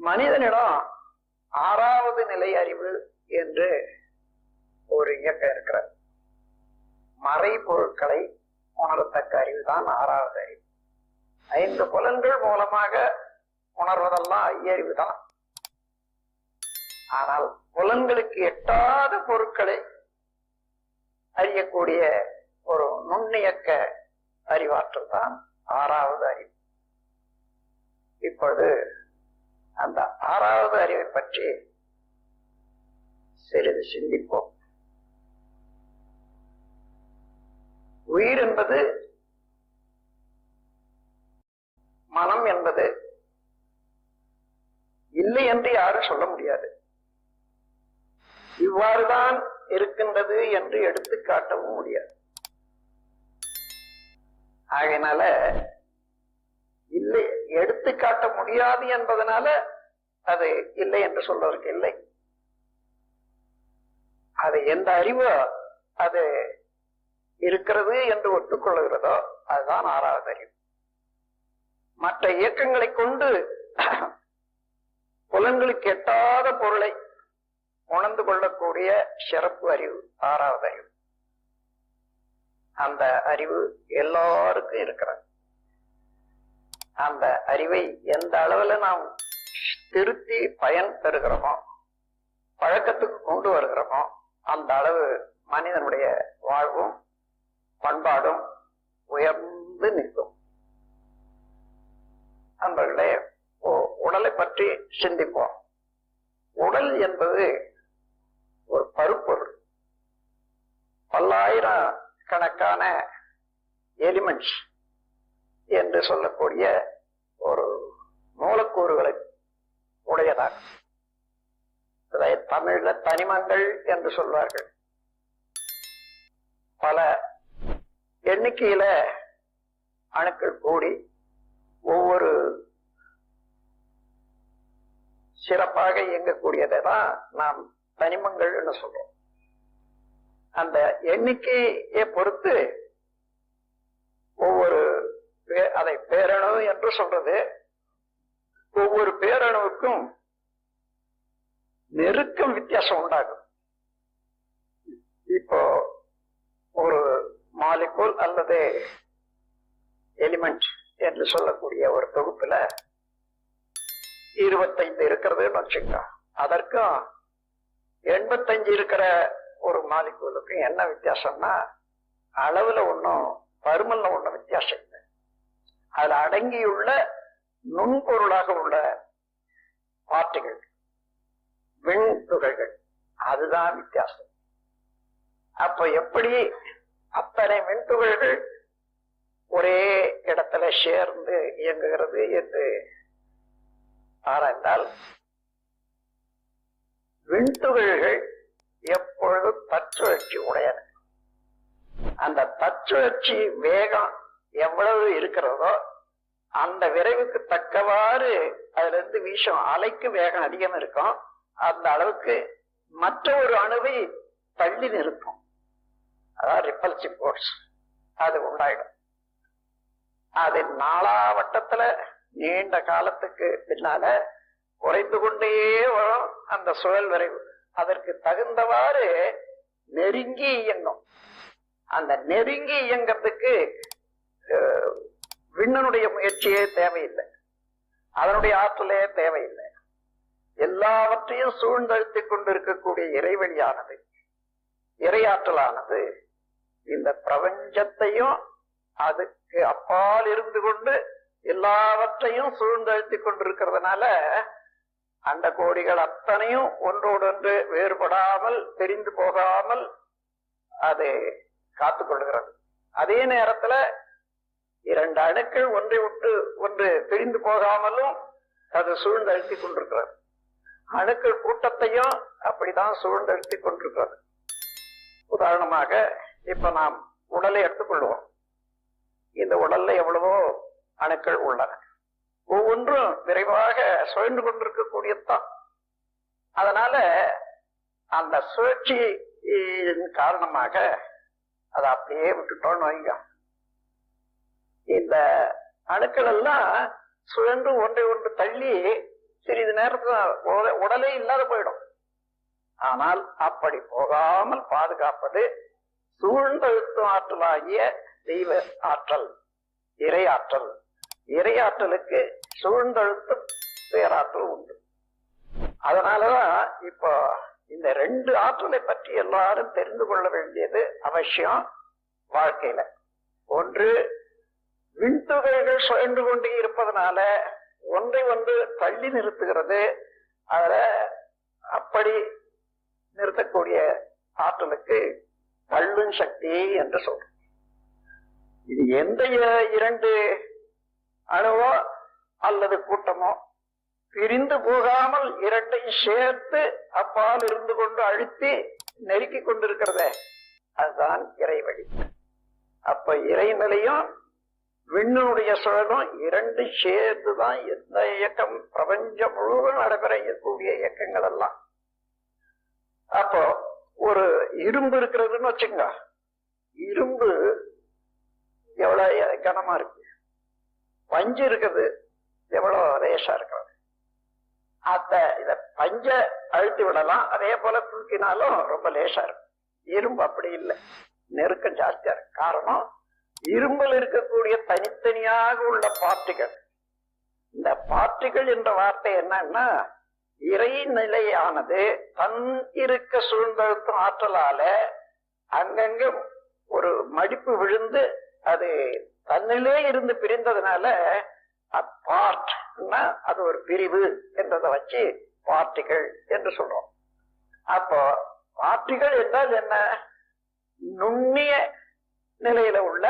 மனிதனிடம் ஆறாவது நிலை அறிவு என்று ஒரு இயக்கம் இருக்கிறது. மறை பொருட்களை உணரத்தக்க அறிவு தான் ஆறாவது அறிவு. ஐந்து புலன்கள் மூலமாக உணர்வதெல்லாம் ஐயறிவு தான் ஆனால் புலன்களுக்கு எட்டாத பொருட்களை அறியக்கூடிய ஒரு நுண்ணியக்க அறிவாற்றல் தான் ஆறாவது அறிவு. இப்பொழுது அந்த ஆறாவது அறிவை பற்றி சிறிது சிந்திப்போம். உயிர் என்பது மனம் என்பது இல்லை என்று யாரும் சொல்ல முடியாது. இவ்வாறுதான் இருக்கின்றது என்று எடுத்து காட்டவும் முடியாது. ஆகையினால இல்லை எடுத்து காட்ட முடியாது என்பதனால அது இல்லை என்று சொல்வதற்கு இல்லை. அது எந்த அறிவோ அது இருக்கிறது என்று ஒத்துக்கொள்கிறதோ அதுதான் ஆறாவது அறிவு. மற்ற இயக்கங்களை கொண்டு புலன்களுக்கு எட்டாத பொருளை உணர்ந்து கொள்ளக்கூடிய சிறப்பு அறிவு ஆறாவது அறிவு. அந்த அறிவு எல்லாருக்கும் இருக்கிறது. அந்த அறிவை எந்த அளவுல நாம் திருத்தி பயன் பெறுகிறோமோ பழக்கத்துக்கு கொண்டு வருகிறோமோ? அந்த அளவு மனிதனுடைய வாழ்வும் பண்பாடும் உயர்ந்து நிற்கும். அன்பர்களே உடலை பற்றி சிந்திப்போம். உடல் என்பது ஒரு பருப்பொருள். பல்லாயிரம் கணக்கான எலிமெண்ட்ஸ் என்று சொல்லக்கூடிய ஒரு மூலக்கூறுகளை உடையதாக தமிழ்ல தனிமங்கள் என்று சொல்வார்கள். பல எண்ணிக்கையில அணுக்கள் கூடி ஒவ்வொரு சிறப்பாக இயங்கக்கூடியதை தான் நாம் தனிமங்கள் என்று சொல்றோம். அந்த எண்ணிக்கையை பொறுத்து ஒவ்வொரு அதை பேரணு என்று சொல்றது ஒவ்வொரு பேரணுவுக்கும் நெருக்கம் வித்தியாசம் உண்டாகும். இப்போ ஒரு மாலிகூல் அல்லது எலிமெண்ட் என்று சொல்லக்கூடிய ஒரு தொகுப்புல இருபத்தைந்து இருக்கிறது வச்சுக்கோ அதற்கும் எண்பத்தஞ்சு இருக்கிற ஒரு மாலிகூலுக்கும் என்ன வித்தியாசம்னா அளவுல ஒன்றும் பருமன்ல ஒன்றும் வித்தியாசம் இல்லை. அதுல அடங்கியுள்ள நுண்பொருளாக உள்ள பார்ட்டிகள் விண்துகள்கள். அதுதான் வித்தியாசம். அப்ப எப்படி அத்தனை மின்துகள்கள் ஒரே இடத்துல சேர்ந்து இயங்குகிறது என்று ஆராய்ந்தால் விண்துகள்கள் எப்பொழுது தச்சுழற்சி உடையது அந்த தச்சுழற்சி வேகம் எவ்வளவு இருக்கிறதோ அந்த விரைவுக்கு தக்கவாறு அதுல இருந்து வீசும் அலைக்கு வேகம் அதிகம் இருக்கும். அந்த அளவுக்கு மற்ற ஒரு அணுவை தள்ளி நிறுத்தும். அதாவது ரிப்பல்சிவ் போர்ஸ் அது உண்டாயிடும். அது நாலாவட்டத்துல நீண்ட காலத்துக்கு பின்னால குறைந்து கொண்டே வரும் அந்த சுழல் விரைவு. அதற்கு தகுந்தவாறு நெருங்கி இயங்கும். அந்த நெருங்கி இயங்கிறதுக்கு விண்ணனுடைய முயற்சியே தேவையில்லை. அதனுடைய ஆற்றலே தேவையில்லை. எல்லாவற்றையும் சூழ்ந்தழுத்திக் கொண்டிருக்கக்கூடிய இறைவழியானது இறையாற்றலானது இந்த பிரபஞ்சத்தையும் அதுக்கு அப்பால் இருந்து கொண்டு எல்லாவற்றையும் சூழ்ந்தழுத்திக் கொண்டிருக்கிறதுனால அந்த கோடிகள் அத்தனையும் ஒன்றோடொன்று வேறுபடாமல் தெரிந்து போகாமல் அது காத்துக்கொள்கிறது அதே நேரத்துல இரண்டு அணுக்கள் ஒன்றை விட்டு ஒன்று பிரிந்து போகாமலும் அது சூழ்ந்தழுத்தி கொண்டிருக்கிறது. அணுக்கள் கூட்டத்தையும் அப்படிதான் சூழ்ந்தழுத்தி கொண்டிருக்கிறது. உதாரணமாக இப்ப நாம் உடலை எடுத்துக்கொள்வோம். இந்த உடல்ல எவ்வளவோ அணுக்கள் உள்ளன. ஒவ்வொன்றும் விரைவாக சுழன்று கொண்டிருக்கக்கூடியதுதான். அதனால அந்த சுழற்சியின் காரணமாக அதை அப்படியே விட்டுட்டோம்னு வைங்க. இந்த அணுக்கள் எல்லாம் சுழன்று ஒன்றை ஒன்று தள்ளி சிறிது நேரத்துல உட- உடலே இல்லாத போயிடும். ஆனால் அப்படி போகாமல் பாதுகாப்பது சூழ்ந்தழுத்தும் ஆற்றலாகிய தெய்வ ஆற்றல் இறையாற்றல் இறையாற்றலுக்கு சூழ்ந்தழுத்தும் பேராற்றல் உண்டு. அதனாலதான் இப்போ இந்த ரெண்டு ஆற்றலை பற்றி எல்லாரும் தெரிந்து கொள்ள வேண்டியது அவசியம் வாழ்க்கையில. ஒன்று விண்துகள்கள் சுழன்று கொண்டே இருப்பதனால ஒன்றை ஒன்று தள்ளி நிறுத்துகிறது. அதுல அப்படி நிறுத்தக்கூடிய ஆற்றலுக்கு தள்ளும் சக்தி என்று சொல்றோம் இது எந்த இரண்டு அணுவோ அல்லது கூட்டமோ பிரிந்து போகாமல் இரண்டையும் சேர்த்து அப்பால் இருந்து கொண்டு அழுத்தி நெருக்கி கொண்டிருக்கிறதே. அதுதான் இறைவழி அப்ப இறைநிலையும் விண்ணுடைய சுழலும் இரண்டு சேர்ந்துதான் எந்த இயக்கம் பிரபஞ்சம் முழுவதும் நடைபெறக்கூடிய இயக்கங்கள் எல்லாம். அப்போ ஒரு இரும்பு இருக்கிறதுன்னு வச்சுங்க இரும்பு எவ்வளவு கனமா இருக்கு? பஞ்சு இருக்குது எவ்வளவு ரேஷா இருக்கிறது? அத்த இத பஞ்ச அழுத்தி விடலாம் அதே போல தூக்கினாலும் ரொம்ப லேசா இருக்கும் இரும்பு அப்படி இல்லை. நெருக்கம் ஜாஸ்தியா இருக்கு. காரணம் இரும்பில் இருக்கக்கூடிய தனித்தனியாக உள்ள பார்ட்டிகள். இந்த பார்ட்டிகள் என்ற வார்த்தை என்னன்னா இறைநிலையானது தன் இருக்க சூழ்ந்தழுத்தும் ஆற்றலால அங்கங்க ஒரு மடிப்பு விழுந்து அது தன்னிலே இருந்து பிரிந்ததுனால பார்ட் அது ஒரு பிரிவு என்றதை வச்சு பார்ட்டிகள் என்று சொல்றோம். அப்போ பார்ட்டிகள் என்றால் என்ன? நுண்ணிய நிலையில உள்ள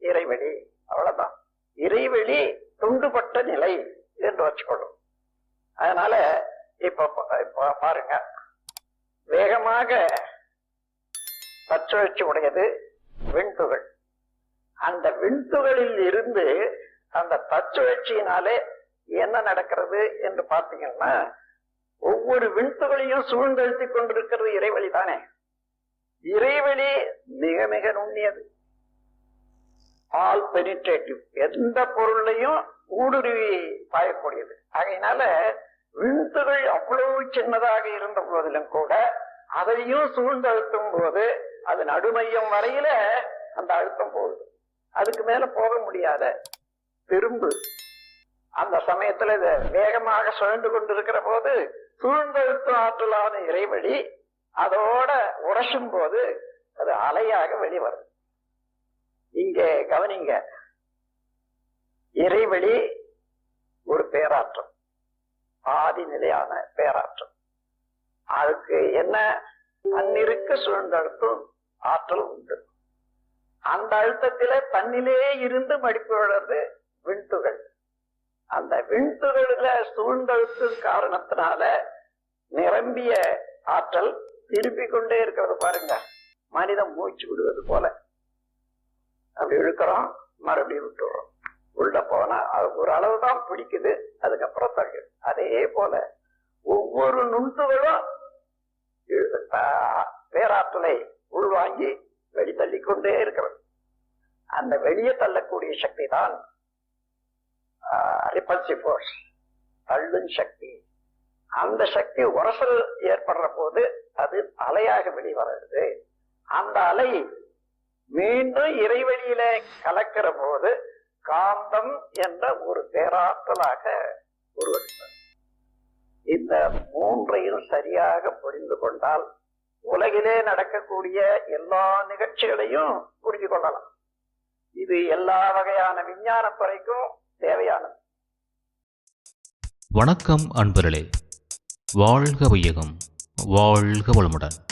இறைவெளி. அவ்வளவுதான். இறைவெளி துண்டுபட்ட நிலை என்று வச்சுக்கொள்ளும் அதனால இப்ப பாருங்க. வேகமாக தச்சுழற்சி உடையது விண்துகள். அந்த விண்துகளில் இருந்து அந்த தச்சுழற்சியினாலே என்ன நடக்கிறது என்று பார்த்தீங்கன்னா ஒவ்வொரு விண்துகளையும் சூழ்ந்தழுத்தி கொண்டிருக்கிறது இறைவழி தானே இறைவழி மிக மிக நுண்ணியது. ஆல் பெனிட்ரேட்டிவ் எந்த பொருளையும் ஊடுருவி பாயக்கூடியது. ஆகையினால விண்துகள் அவ்வளவு சின்னதாக இருந்த போதிலும் கூட அதையும் சூழ்ந்தழுத்தும் போது அது நடுமையம் வரையில அந்த அழுத்தம் போகுது. அதுக்கு மேல போக முடியாத திரும்பு அந்த சமயத்துல இத வேகமாக சுழந்து கொண்டிருக்கிற போது சூழ்ந்தழுத்தும் ஆற்றலான இறைவழி அதோட உரசும் போது அது அலையாக வெளிவருது. இங்க கவனிங்க. இறைவழி ஒரு பேராற்றம். ஆதி நிலையான பேராற்றம். அதுக்கு என்ன? தன்னிருக்க சூழ்ந்தழுத்தும் ஆற்றல் உண்டு. அந்த அழுத்தத்தில தன்னிலே இருந்து மடிப்பு விழுறது விண்துகள். அந்த விண்துகளில சூழ்ந்தழுத்து காரணத்தினால நிரம்பிய ஆற்றல் திருப்பிக் கொண்டே இருக்கிறது பாருங்க. மனிதன் மூச்சு விடுவது போல. அப்படி இழுக்கிறோம் மறுபடியும் விட்டுறோம். உள்ள போனா அது ஒரு அளவு தான் பிடிக்குது அதுக்கப்புறம் தள்ளிடும். அதே போல ஒவ்வொரு நுண்துகளும் பேராற்றலை உள்வாங்கி வெளி தள்ளிக்கொண்டே இருக்கிறது. அந்த வெளியே தள்ளக்கூடிய சக்தி தான் ரிப்பல்சிவ் ஃபோர்ஸ் தள்ளும் சக்தி. அந்த சக்தி உரசல் ஏற்படுற போது அது அலையாக வெளிவருது. அந்த அலை மீண்டும் இறைவழியில கலக்கிற போது காந்தம் என்ற ஒரு பேராற்றலாக உருவெடுத்தது இந்த மூன்றையும் சரியாக புரிந்து கொண்டால் உலகிலே நடக்கக்கூடிய எல்லா நிகழ்ச்சிகளையும் புரிந்து கொள்ளலாம். இது எல்லா வகையான விஞ்ஞான துறைக்கும் தேவையானது. வணக்கம் அன்பர்களே. வாழ்க வையகம் வாழ்க வளமுடன்.